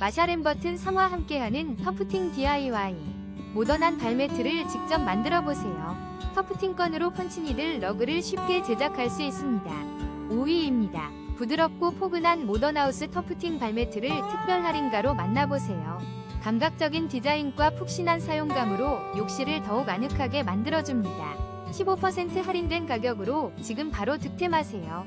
마샬 엠버튼 3와 함께하는 터프팅 DIY. 모던한 발매트를 직접 만들어 보세요. 터프팅건으로 펀치니들 러그를 쉽게 제작할 수 있습니다. 5위입니다. 부드럽고 포근한 모던하우스 터프팅 발매트를 특별 할인가로 만나보세요. 감각적인 디자인과 푹신한 사용감으로 욕실을 더욱 아늑하게 만들어줍니다. 15% 할인된 가격으로 지금 바로 득템하세요.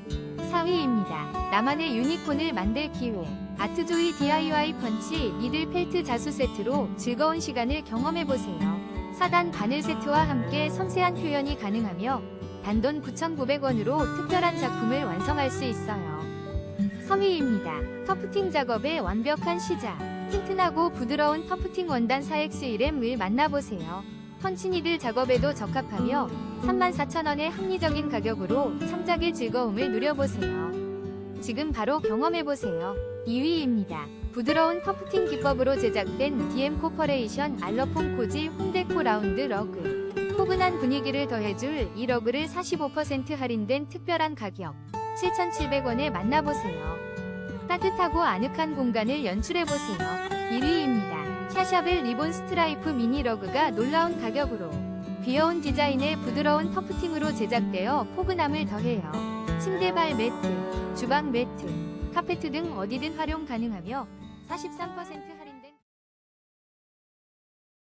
4위입니다. 나만의 유니콘을 만들 기회. 아트조이 DIY 펀치 니들 펠트 자수 세트로 즐거운 시간을 경험해보세요. 4단 바늘 세트와 함께 섬세한 표현이 가능하며 단돈 9,900원으로 특별한 작품을 완성할 수 있어요. 3위입니다. 터프팅 작업의 완벽한 시작. 튼튼하고 부드러운 터프팅 원단 4X1M을 만나보세요. 펀치니들 작업에도 적합하며 34,000원의 합리적인 가격으로 창작의 즐거움을 누려보세요. 지금 바로 경험해보세요. 2위입니다. 부드러운 터프팅 기법으로 제작된 DM 코퍼레이션 알러폼 코지 홈데코 라운드 러그. 포근한 분위기를 더해줄 이 러그를 45% 할인된 특별한 가격 7,700원에 만나보세요. 따뜻하고 아늑한 공간을 연출해보세요. 1위입니다. 샤샵의 리본 스트라이프 미니 러그가 놀라운 가격으로 귀여운 디자인의 부드러운 터프팅으로 제작되어 포근함을 더해요. 침대발 매트, 주방 매트, 카페트 등 어디든 활용 가능하며 43% 할인